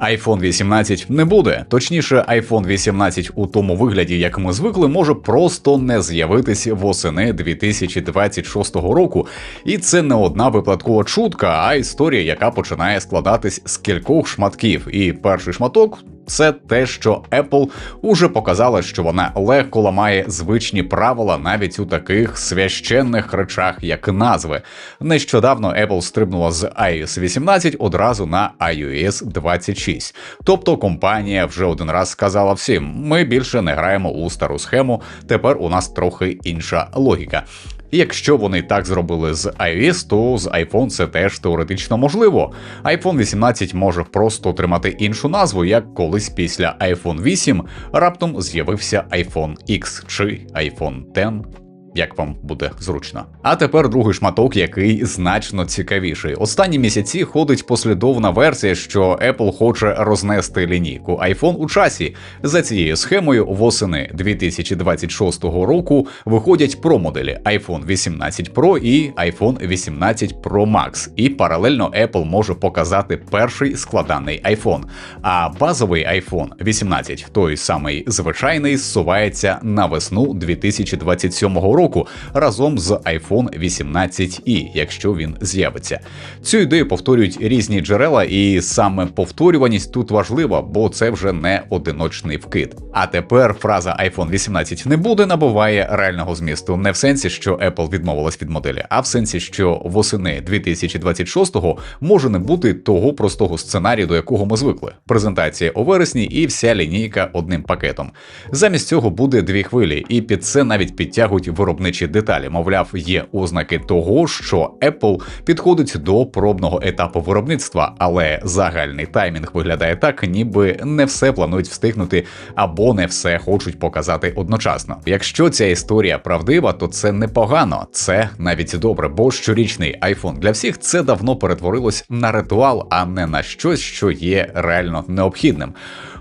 iPhone 18 не буде. Точніше, iPhone 18 у тому вигляді, як ми звикли, може просто не з'явитися восени 2026 року. І це не одна випадкова чутка, а історія, яка починає складатись з кількох шматків. І перший шматок це те, що Apple уже показала, що вона легко ламає звичні правила навіть у таких священних речах, як назви. Нещодавно Apple стрибнула з iOS 18 одразу на iOS 26. Тобто компанія вже один раз сказала всім: ми більше не граємо у стару схему. Тепер у нас трохи інша логіка. І якщо вони так зробили з iOS, то з iPhone це теж теоретично можливо. iPhone 18 може просто отримати іншу назву, як колись після iPhone 8 раптом з'явився iPhone X чи iPhone X як вам буде зручно. А тепер другий шматок, який значно цікавіший. Останні місяці ходить послідовна версія, що Apple хоче рознести лінійку iPhone у часі. За цією схемою восени 2026 року виходять про моделі iPhone 18 Pro і iPhone 18 Pro Max. І паралельно Apple може показати перший складаний iPhone. А базовий iPhone 18, той самий звичайний, зсувається на весну 2027 року року разом з iPhone 18i, якщо він з'явиться. Цю ідею повторюють різні джерела, і саме повторюваність тут важлива, бо це вже не одиночний вкид. А тепер фраза iPhone 18 не буде набуває реального змісту, не в сенсі, що Apple відмовилась від моделі, а в сенсі, що восени 2026-го може не бути того простого сценарію, до якого ми звикли. Презентація у вересні і вся лінійка одним пакетом. Замість цього буде дві хвилі, і під це навіть підтягують виробництво виробничі деталі. Мовляв, є ознаки того, що Apple підходить до пробного етапу виробництва, але загальний таймінг виглядає так, ніби не все планують встигнути або не все хочуть показати одночасно. Якщо ця історія правдива, то це непогано, це навіть добре, бо щорічний iPhone для всіх це давно перетворилось на ритуал, а не на щось, що є реально необхідним.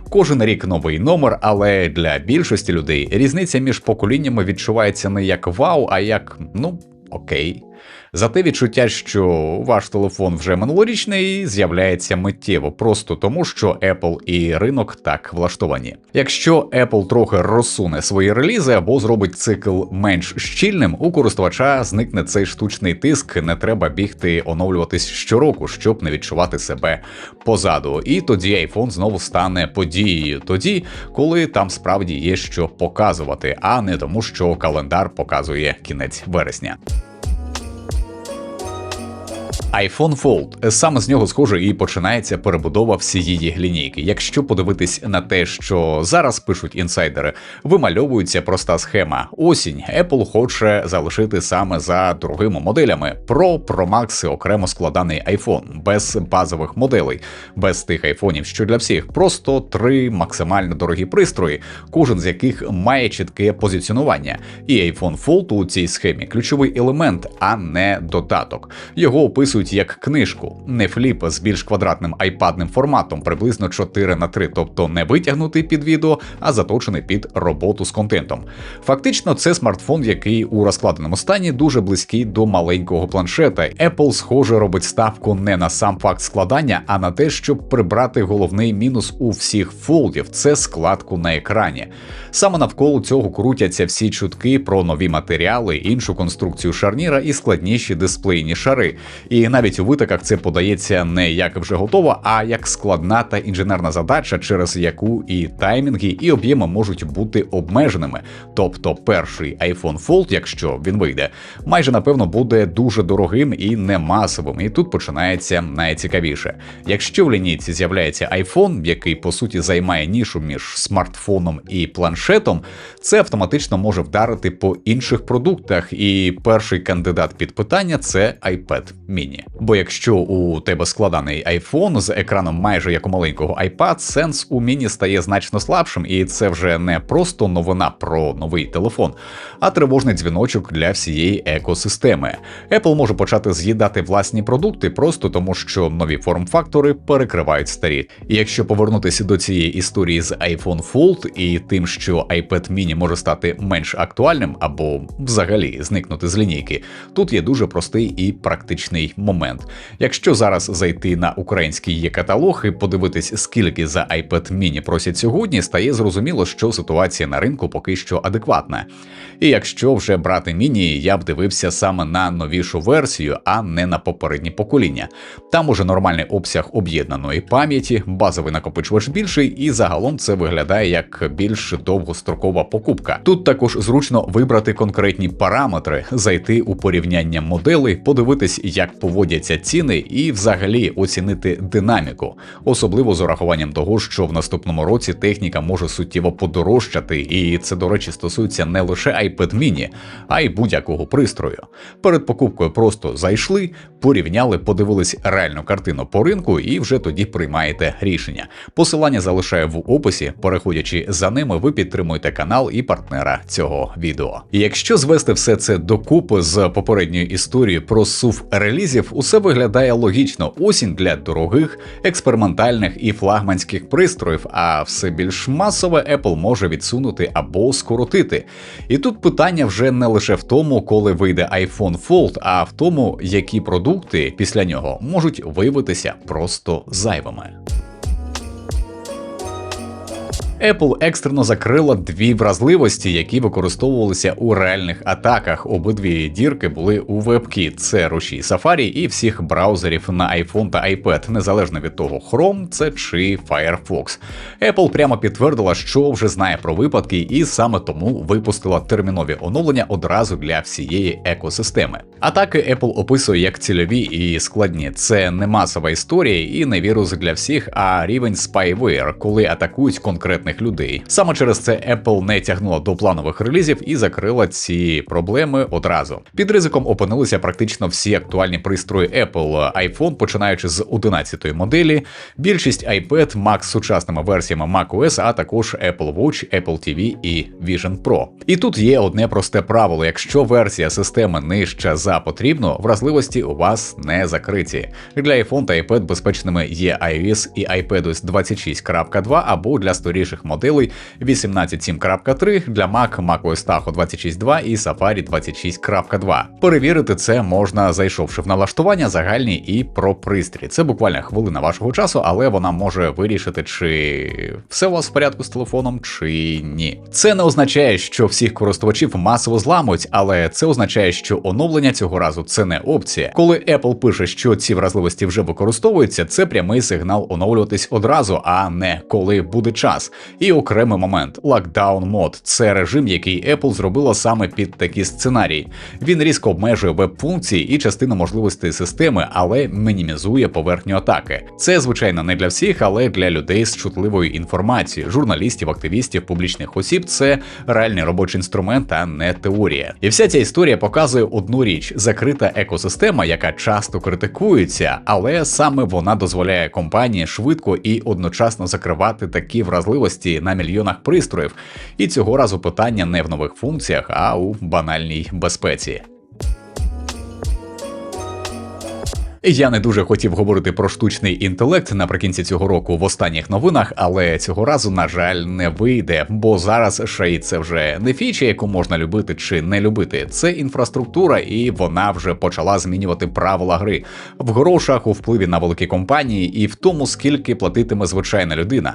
Кожен рік новий номер, але для більшості людей різниця між поколіннями відчувається не як вау, а як ну окей. Зате відчуття, що ваш телефон вже минулорічний, з'являється миттєво, просто тому, що Apple і ринок так влаштовані. Якщо Apple трохи розсуне свої релізи або зробить цикл менш щільним, у користувача зникне цей штучний тиск, не треба бігти оновлюватись щороку, щоб не відчувати себе позаду. І тоді iPhone знову стане подією, тоді, коли там справді є що показувати, а не тому, що календар показує кінець вересня iPhone Fold. Саме з нього схоже і починається перебудова всієї лінійки. Якщо подивитись на те, що зараз пишуть інсайдери, вимальовується проста схема. Осінь Apple хоче залишити саме за другими моделями. Pro, Pro Max окремо складаний iPhone, без базових моделей, без тих айфонів, що для всіх, просто три максимально дорогі пристрої, кожен з яких має чітке позиціонування. І iPhone Fold у цій схемі ключовий елемент, а не додаток. Його описують працюють як книжку, не фліп з більш квадратним айпадним форматом, приблизно 4 на 3, тобто не витягнутий під відео, а заточений під роботу з контентом. Фактично, це смартфон, який у розкладеному стані дуже близький до маленького планшета. Apple, схоже, робить ставку не на сам факт складання, а на те, щоб прибрати головний мінус у всіх фолдів це складку на екрані. Саме навколо цього крутяться всі чутки про нові матеріали, іншу конструкцію шарніра і складніші дисплейні шари. І навіть у витоках це подається не як вже готово, а як складна та інженерна задача, через яку і таймінги, і об'єми можуть бути обмеженими. Тобто перший iPhone Fold, якщо він вийде, майже напевно буде дуже дорогим і не масовим. І тут починається найцікавіше. Якщо в лінійці з'являється iPhone, який по суті займає нішу між смартфоном і планшетом, це автоматично може вдарити по інших продуктах. І перший кандидат під питання це iPad mini. Бо якщо у тебе складаний iPhone з екраном майже як у маленького iPad, сенс у міні стає значно слабшим, і це вже не просто новина про новий телефон, а тривожний дзвіночок для всієї екосистеми. Apple може почати з'їдати власні продукти просто тому, що нові форм-фактори перекривають старі. І якщо повернутися до цієї історії з iPhone Fold і тим, що iPad mini може стати менш актуальним або взагалі зникнути з лінійки, тут є дуже простий і практичний момент. Якщо зараз зайти на український є каталог і подивитись, скільки за iPad mini просять сьогодні, стає зрозуміло, що ситуація на ринку поки що адекватна. І якщо вже брати міні, я б дивився саме на новішу версію, а не на попередні покоління. Там уже нормальний обсяг об'єднаної пам'яті, базовий накопичувач більший, і загалом це виглядає як більш довгострокова покупка. Тут також зручно вибрати конкретні параметри, зайти у порівняння моделей, подивитись, як поводяться ціни, і взагалі оцінити динаміку, особливо з урахуванням того, що в наступному році техніка може суттєво подорожчати, і це, до речі, стосується не лише iPad mini, а й будь-якого пристрою. Перед покупкою просто зайшли, порівняли, подивились реальну картину по ринку і вже тоді приймаєте рішення. Посилання залишаю в описі. Переходячи за ними, ви підтримуєте канал і партнера цього відео. Якщо звести все це докупи з попередньою історією про сув релізів, усе виглядає логічно. Осінь для дорогих, експериментальних і флагманських пристроїв, а все більш масове Apple може відсунути або скоротити. І тут питання вже не лише в тому, коли вийде iPhone Fold, а в тому, які продукти після нього можуть виявитися просто зайвими. Apple екстрено закрила дві вразливості, які використовувалися у реальних атаках. Обидві дірки були у WebKit. Це рушій Safari і всіх браузерів на iPhone та iPad, незалежно від того, Chrome це чи Firefox. Apple прямо підтвердила, що вже знає про випадки, і саме тому випустила термінові оновлення одразу для всієї екосистеми. Атаки Apple описує як цільові і складні. Це не масова історія і не вірус для всіх, а рівень spyware, коли атакують конкретних людей. Саме через це Apple не тягнула до планових релізів і закрила ці проблеми одразу. Під ризиком опинилися практично всі актуальні пристрої Apple, iPhone, починаючи з 11-ї моделі, більшість iPad, Mac з сучасними версіями macOS, а також Apple Watch, Apple TV і Vision Pro. І тут є одне просте правило: якщо версія системи нижча за потрібну, вразливості у вас не закриті. Для iPhone та iPad безпечними є iOS і iPadOS 26.2 або для старіших моделей 18.7.3 для Mac, macOS Tahoe 26.2 і Safari 26.2. Перевірити це можна, зайшовши в налаштування загальні і про пристрій. Це буквально хвилина вашого часу, але вона може вирішити, чи все у вас в порядку з телефоном, чи ні. Це не означає, що всіх користувачів масово зламують, але це означає, що оновлення цього разу це не опція. Коли Apple пише, що ці вразливості вже використовуються, це прямий сигнал оновлюватись одразу, а не коли буде час. І окремий момент Lockdown мод це режим, який Apple зробила саме під такі сценарії. Він різко обмежує веб-функції і частину можливостей системи, але мінімізує поверхню атаки. Це звичайно не для всіх, але для людей з чутливою інформацією, журналістів, активістів, публічних осіб. Це реальний робочий інструмент, а не теорія. І вся ця історія показує одну річ: закрита екосистема, яка часто критикується, але саме вона дозволяє компанії швидко і одночасно закривати такі вразливості на мільйонах пристроїв. І цього разу питання не в нових функціях, а у банальній безпеці. Я не дуже хотів говорити про штучний інтелект наприкінці цього року в останніх новинах, але цього разу, на жаль, не вийде, бо зараз шей це вже не фіча, яку можна любити чи не любити. Це інфраструктура, і вона вже почала змінювати правила гри в грошах, у впливі на великі компанії і в тому, скільки платитиме звичайна людина.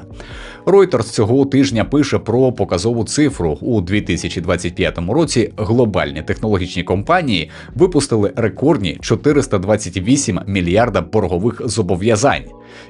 Reuters цього тижня пише про показову цифру у 2025 році. Глобальні технологічні компанії випустили рекордні 428 мільярда боргових зобов'язань.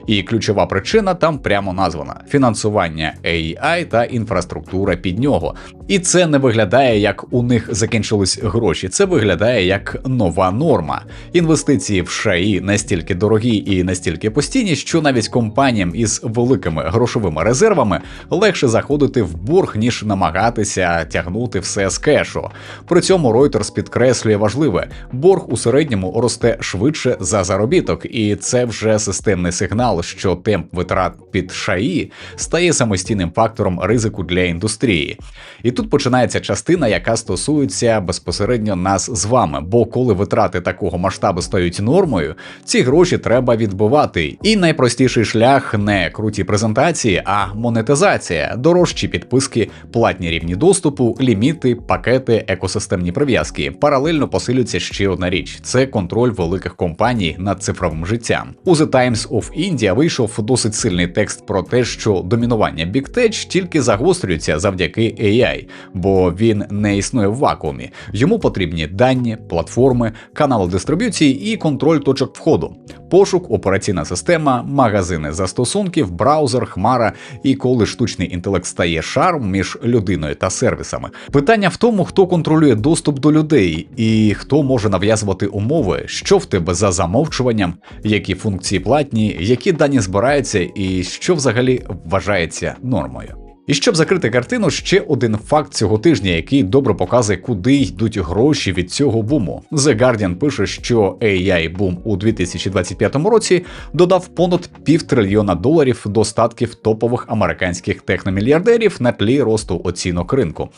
І ключова причина там прямо названа: фінансування AI та інфраструктура під нього. І це не виглядає як у них закінчились гроші. Це виглядає як нова норма. Інвестиції в ШАІ настільки дорогі і настільки постійні, що навіть компаніям із великими грошовими резервами легше заходити в борг, ніж намагатися тягнути все з кешу. При цьому Reuters підкреслює важливе: борг у середньому росте швидше за заробіток, і це вже системний сигнал сигнал, що темп витрат під ШАІ стає самостійним фактором ризику для індустрії. І тут починається частина, яка стосується безпосередньо нас з вами. Бо коли витрати такого масштабу стають нормою, ці гроші треба відбивати. І найпростіший шлях не круті презентації, а монетизація, дорожчі підписки, платні рівні доступу, ліміти, пакети, екосистемні прив'язки. Паралельно посилюється ще одна річ: це контроль великих компаній над цифровим життям. У The Times of India вийшов досить сильний текст про те, що домінування Big Tech тільки загострюється завдяки AI, бо він не існує в вакуумі. Йому потрібні дані, платформи, канали дистриб'юції і контроль точок входу, пошук, операційна система, магазини застосунків, браузер, хмара. І коли штучний інтелект стає шарм між людиною та сервісами, питання в тому, хто контролює доступ до людей і хто може нав'язувати умови, що в тебе за замовчуванням, які функції платні, які дані збираються, і що взагалі вважається нормою. І щоб закрити картину, ще один факт цього тижня, який добре показує, куди йдуть гроші від цього буму. The Guardian пише, що AI бум у 2025 році додав понад півтрильйона доларів до статків топових американських техномільярдерів на тлі росту оцінок ринку.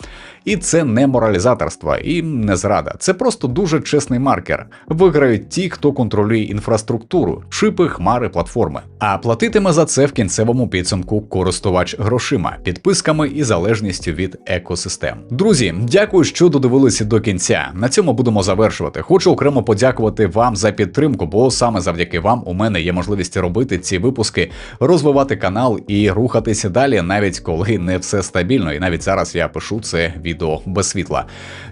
І це не моралізаторство і не зрада. Це просто дуже чесний маркер. Виграють ті, хто контролює інфраструктуру, чипи, хмари, платформи. А платитиме за це в кінцевому підсумку користувач грошима, підписками і залежністю від екосистем. Друзі, дякую, що додивилися до кінця. На цьому будемо завершувати. Хочу окремо подякувати вам за підтримку, бо саме завдяки вам у мене є можливість робити ці випуски, розвивати канал і рухатися далі, навіть коли не все стабільно. І навіть зараз я пишу це відео без світла.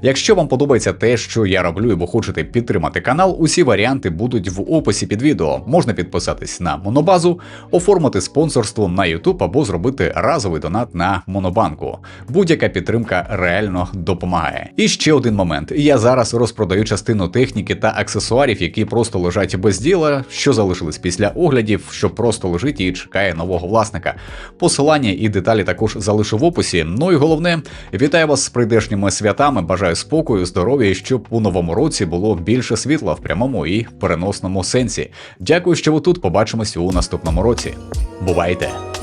Якщо вам подобається те, що я роблю, і ви хочете підтримати канал, усі варіанти будуть в описі під відео. Можна підписатись на монобазу, оформити спонсорство на YouTube або зробити разовий донат на монобанку. Будь-яка підтримка реально допомагає. І ще один момент: я зараз розпродаю частину техніки та аксесуарів, які просто лежать без діла, що залишились після оглядів, що просто лежить і чекає нового власника. Посилання і деталі також залишу в описі. Ну і головне, вітаю вас з прийдешніми святами. Бажаю спокою, здоров'я і щоб у новому році було більше світла в прямому і переносному сенсі. Дякую, що ви тут. Побачимось у наступному році. Бувайте!